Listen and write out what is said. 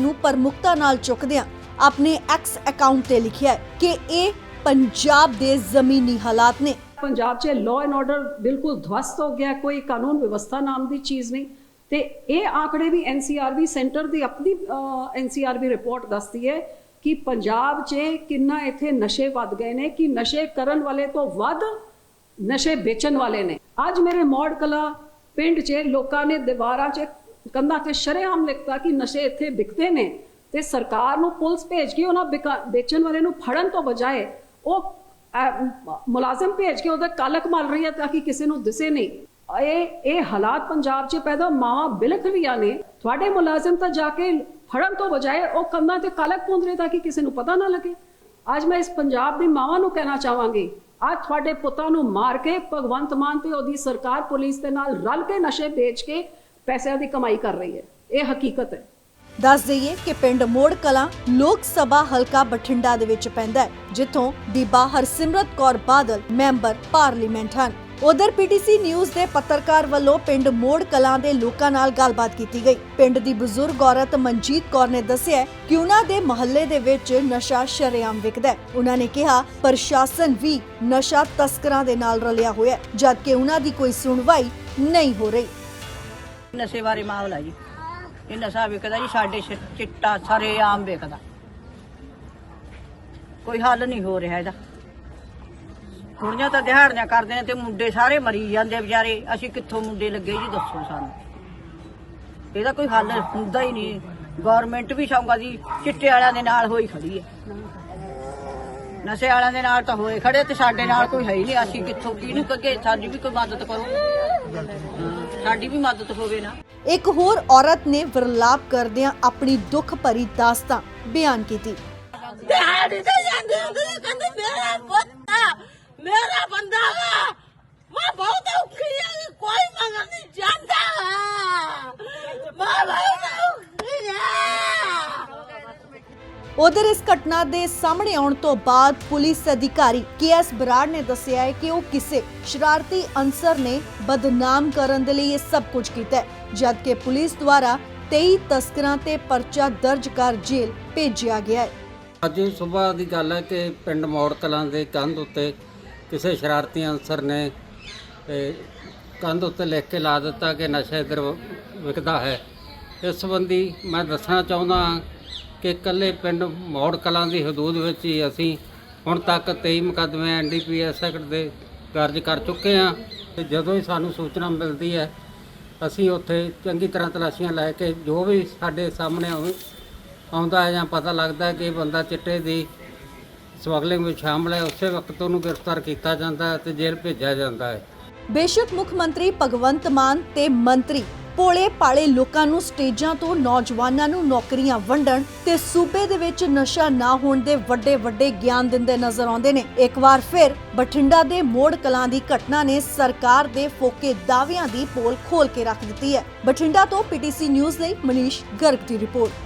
ਨੂੰ ਪ੍ਰਮੁਖਤਾ ਨਾਲ ਚੁੱਕਦਿਆਂ ਆਪਣੇ ਐਕਸ ਅਕਾਊਂਟ ਤੇ ਲਿਖਿਆ ਹੈ ਕਿ ਇਹ ਪੰਜਾਬ ਦੇ ਜ਼ਮੀਨੀ ਹਾਲਾਤ ਨੇ। ਪੰਜਾਬ 'ਚ ਲਾਅ ਐਂਡ ਆਰਡਰ ਬਿਲਕੁਲ ਧਵਸਤ ਹੋ ਗਿਆ, ਕੋਈ ਕਾਨੂੰਨ ਵਿਵਸਥਾ ਨਾਮ ਦੀ ਚੀਜ਼ ਨਹੀਂ। ਤੇ ਇਹ ਆંકੜੇ ਵੀ ਐਨਸੀਆਰਬੀ ਸੈਂਟਰ ਦੀ ਆਪਣੀ ਐਨਸੀਆਰਬੀ ਰਿਪੋਰਟ ਦੱਸਦੀ ਹੈ ਕਿ ਪੰਜਾਬ 'ਚ ਕਿੰਨਾ ਇੱਥੇ ਨਸ਼ੇ ਵੱਧ ਗਏ ਨੇ, ਕਿ ਨਸ਼ੇ ਕਰਨ ਵਾਲੇ ਤੋਂ ਵੱਧ ਨਸ਼ੇ ਵੇਚਣ ਵਾਲੇ ਨੇ। ਅੱਜ ਮੇਰੇ ਮੋੜ ਕਲਾ ਪਿੰਡ 'ਚ ਲੋਕਾਂ ਨੇ ਦੀਵਾਰਾਂ 'ਚ ਕੰਧਾਂ ਤੇ ਸ਼ਰੇਆਮ ਲਿਖਤਾ ਕਿ ਨਸ਼ੇ ਇੱਥੇ ਵਿਕਦੇ ਨੇ ਤੇ ਸਰਕਾਰ ਨੂੰ ਪੁਲਿਸ ਭੇਜ ਕੇ ਉਹਨਾਂ ਵੇਚਣ ਵਾਲੇ ਨੂੰ ਫੜਨ ਤੋਂ ਬਜਾਏ ਉਹ ਮੁਲਾਜ਼ਮ ਭੇਜ ਕੇ ਉਹਦਾ ਕਾਲਕ ਮਲ ਰਹੀ ਹੈ ਤਾਂ ਕਿ ਕਿਸੇ ਨੂੰ ਦਿਸੇ ਨਹੀਂ। ਇਹ ਇਹ ਹਾਲਾਤ ਪੰਜਾਬ 'ਚ ਪੈਦਾ ਮਾਵਾਂ ਬਿਲਖ ਰਹੀਆਂ ਨੇ। ਤੁਹਾਡੇ ਮੁਲਾਜ਼ਮ ਤਾਂ ਜਾ ਕੇ ਫੜਨ ਤੋਂ ਬਜਾਏ ਉਹ ਕੰਨਾਂ ਤੇ ਕਾਲਕ ਪੁੰਦ ਰਹੇ ਤਾਂ ਕਿ ਕਿਸੇ ਨੂੰ ਪਤਾ ਨਾ ਲੱਗੇ। ਅੱਜ ਮੈਂ ਇਸ ਪੰਜਾਬ ਦੀ ਮਾਵਾਂ ਨੂੰ ਕਹਿਣਾ ਚਾਹਾਂਗੀ। ਅੱਜ ਤੁਹਾਡੇ ਪੁੱਤਾਂ ਨੂੰ ਮਾਰ ਕੇ ਭਗਵੰਤ ਮਾਨ ਤੇ ਉਹਦੀ ਸਰਕਾਰ ਪੁਲਿਸ ਦੇ ਨਾਲ ਰਲ ਕੇ ਨਸ਼ੇ ਵੇਚ ਕੇ ਪੈਸਿਆਂ ਦੀ ਕਮਾਈ ਕਰ ਰਹੀ ਹੈ। ਇਹ ਹਕੀਕਤ ਹੈ। ਦੱਸ ਦਈਏ ਕਿ ਪਿੰਡ ਮੋੜ ਕਲਾਂ ਲੋਕ ਸਭਾ ਹਲਕਾ ਬਠਿੰਡਾ ਦੇ ਵਿੱਚ ਪੈਂਦਾ ਹੈ, ਜਿੱਥੋਂ ਬੀਬਾ ਹਰਸਿਮਰਤ ਕੌਰ ਬਾਦਲ ਮੈਂਬਰ ਪਾਰਲੀਮੈਂਟ ਹਨ। ਉਧਰ ਪੀਟੀਸੀ ਨਿਊਜ਼ ਦੇ ਪੱਤਰਕਾਰ ਵੱਲੋਂ ਪਿੰਡ ਮੋੜ ਕਲਾਂ ਦੇ ਲੋਕਾਂ ਨਾਲ ਗੱਲਬਾਤ ਕੀਤੀ ਗਈ। ਪਿੰਡ ਦੀ ਬਜ਼ੁਰਗ ਔਰਤ ਮਨਜੀਤ ਕੌਰ ਨੇ ਦੱਸਿਆ ਕਿ ਉਹਨਾਂ ਦੇ ਮਹੱਲੇ ਦੇ ਵਿੱਚ ਨਸ਼ਾ ਸ਼ਰੇਆਮ ਵਿਕਦਾ ਹੈ। ਉਹਨਾਂ ਨੇ ਕਿਹਾ, ਪ੍ਰਸ਼ਾਸਨ ਵੀ ਨਸ਼ਾ ਤਸਕਰਾਂ ਦੇ ਨਾਲ ਰਲਿਆ ਹੋਇਆ ਹੈ, ਜਦਕਿ ਉਹਨਾਂ ਦੀ ਕੋਈ ਸੁਣਵਾਈ ਨਹੀਂ ਹੋ ਰਹੀ। ਨਸ਼ੇ ਬਾਰੇ ਮਾਮਲਾ ਜੀ। ਇਹ ਨਸ਼ਾ ਵਿਕਦਾ ਜੀ ਸਾਡੇ ਸ਼- ਚਿੱਟਾ ਸਾਰੇ ਆਮ ਵਿਕਦਾ ਕੋਈ ਹੱਲ ਨਹੀਂ ਹੋ ਰਿਹਾ ਇਹਦਾ। ਕੁੜੀਆਂ ਤਾਂ ਦਿਹਾੜੀਆਂ ਕਰਦੇ ਨੇ ਤੇ ਮੁੰਡੇ ਸਾਰੇ ਮਰੀ ਜਾਂਦੇ ਵਿਚਾਰੇ। ਅਸੀਂ ਕਿੱਥੋਂ ਮੁੰਡੇ ਲੱਗੇ ਜੀ ਦੱਸੋ ਸਾਨੂੰ। ਇਹਦਾ ਕੋਈ ਹੱਲ ਹੁੰਦਾ ਹੀ ਨਹੀਂ। ਗਵਰਨਮੈਂਟ ਵੀ ਸੌਂਗਾ ਜੀ ਚਿੱਟੇ ਵਾਲਿਆਂ ਦੇ ਨਾਲ ਹੋਈ ਖੜੀ ਹੈ ਨਸ਼ੇ ਵਾਲਿਆਂ ਦੇ ਨਾਲ ਤਾਂ ਹੋਏ ਖੜੇ ਤੇ ਸਾਡੇ ਨਾਲ ਕੋਈ ਹੈ ਹੀ ਨਹੀਂ। ਅਸੀਂ ਕਿੱਥੋਂ ਕਿਹਨੂੰ ਕਹੇ ਸਾਡੀ ਵੀ ਕੋਈ ਮਦਦ ਕਰੋ। ਹਾਂ, ਸਾਡੀ ਵੀ ਮਦਦ ਹੋਵੇ ਨਾ। ਇੱਕ ਹੋਰ ਔਰਤ ਨੇ ਵਿਰਲਾਪ ਕਰਦਿਆਂ ਆਪਣੀ ਦੁੱਖ ਭਰੀ ਦਾਸਤਾਨ ਬਿਆਨ ਕੀਤੀ। ਦਿਹਾੜੀ ਤੇ ਜਾਂਦੇ ਹੁੰਦੇ ਸੀ, ਕਹਿੰਦੇ ਮੇਰਾ ਪੁੱਤ ਮੇਰਾ ਬੰਦਾ ਵਾ ਮੈਂ ਬਹੁਤ ਔਖੀ ਆ ਕੋਈ ਮੰਗਣ ਨਹੀਂ ਜਾਂਦਾ ਮੈਂ ਬਹੁਤ ਔਖੀ ਆ ਉਧਰ ਇਸ ਘਟਨਾ ਦੇ ਸਾਹਮਣੇ ਆਉਣ ਤੋਂ ਬਾਅਦ ਪੁਲਿਸ ਅਧਿਕਾਰੀ ਕੇਐਸ ਬਰਾੜ ਨੇ ਦੱਸਿਆ ਹੈ ਕਿ ਉਹ ਕਿਸੇ ਸ਼ਰਾਰਤੀ ਅਨਸਰ ਨੇ ਬਦਨਾਮ ਕਰਨ ਦੇ ਲਈ ਇਹ ਸਭ ਕੁਝ ਕੀਤਾ ਹੈ ਜਦਕਿ ਪੁਲਿਸ ਦੁਆਰਾ 23 ਤਸਕਰਾਂ ਤੇ ਪਰਚਾ ਦਰਜ ਕਰ ਜੇਲ੍ਹ ਭੇਜਿਆ ਗਿਆ ਹੈ। ਅੱਜ ਸਵੇਰ ਦੀ ਗੱਲ ਹੈ ਕਿ ਪਿੰਡ ਮੌੜ ਕਲਾਂ ਦੇ ਕੰਧ ਉੱਤੇ ਕਿਸੇ ਸ਼ਰਾਰਤੀ ਅਨਸਰ ਨੇ ਇਹ, ਕੰਧ ਉੱਤੇ ਲਿਖ ਕੇ ਲਾ ਦਿੱਤਾ ਕਿ ਨਸ਼ਾ ਇੱਧਰ ਵਿਕਦਾ ਹੈ। ਇਸ ਸੰਬੰਧੀ ਮੈਂ ਦੱਸਣਾ ਚਾਹੁੰਦਾ ਹਾਂ ਕਿ ਇਕੱਲੇ ਪਿੰਡ ਮੌੜ ਕਲਾਂ ਦੀ ਹਦੂਦ ਵਿੱਚ ਹੀ ਅਸੀਂ ਹੁਣ ਤੱਕ 23 ਮੁਕੱਦਮੇ ਐਨਡੀਪੀਐਸ ਐਕਟ ਦੇ ਦਰਜ ਕਰ ਚੁੱਕੇ ਹਾਂ। ਤੇ ਜਦੋਂ ਹੀ ਸਾਨੂੰ ਸੂਚਨਾ ਮਿਲਦੀ ਹੈ, ਅਸੀਂ ਉੱਥੇ ਚੰਗੀ ਤਰ੍ਹਾਂ ਤਲਾਸ਼ੀਆਂ ਲੈ ਕੇ ਜੋ ਵੀ ਸਾਡੇ ਸਾਹਮਣੇ ਆਉ- ਆਉਂਦਾ ਹੈ ਜਾਂ ਪਤਾ ਲੱਗਦਾ ਹੈ ਕਿ ਇਹ ਬੰਦਾ ਚਿੱਟੇ ਦੀ ਸਮਗਲਿੰਗ ਵਿੱਚ ਸ਼ਾਮਲ ਹੈ, ਉਸੇ ਵਕਤ ਉਹਨੂੰ ਗ੍ਰਿਫਤਾਰ ਕੀਤਾ ਜਾਂਦਾ ਹੈ ਤੇ ਜੇਲ੍ਹ ਭੇਜਿਆ ਜਾਂਦਾ ਹੈ। ਬੇਸ਼ੱਕ ਮੁੱਖ ਮੰਤਰੀ ਭਗਵੰਤ ਮਾਨ ਤੇ ਮੰਤਰੀ ਭੋਲੇ ਪਾਲੇ ਲੋਕਾਂ ਨੂੰ ਸਟੇਜਾਂ ਤੋਂ ਨੌਜਵਾਨਾਂ ਨੂੰ ਨੌਕਰੀਆਂ ਵੰਡਣ ਤੇ ਸੂਬੇ ਦੇ ਵਿੱਚ ਨਸ਼ਾ ਨਾ ਹੋਣ ਦੇ ਵੱਡੇ ਵੱਡੇ ਗਿਆਨ ਦਿੰਦੇ ਨਜ਼ਰ ਆਉਂਦੇ ਨੇ। ਇੱਕ ਵਾਰ ਫਿਰ ਬਠਿੰਡਾ ਦੇ ਮੋੜ ਕਲਾਂ ਦੀ ਘਟਨਾ ਨੇ ਸਰਕਾਰ ਦੇ ਫੋਕੇ ਦਾਅਵਿਆਂ ਦੀ ਪੋਲ ਖੋਲ ਕੇ ਰੱਖ ਦਿੱਤੀ ਹੈ। ਬਠਿੰਡਾ ਤੋਂ ਪੀਟੀਸੀ ਨਿਊਜ਼ ਲਈ ਮਨੀਸ਼ ਗਰਗ ਦੀ ਰਿਪੋਰਟ।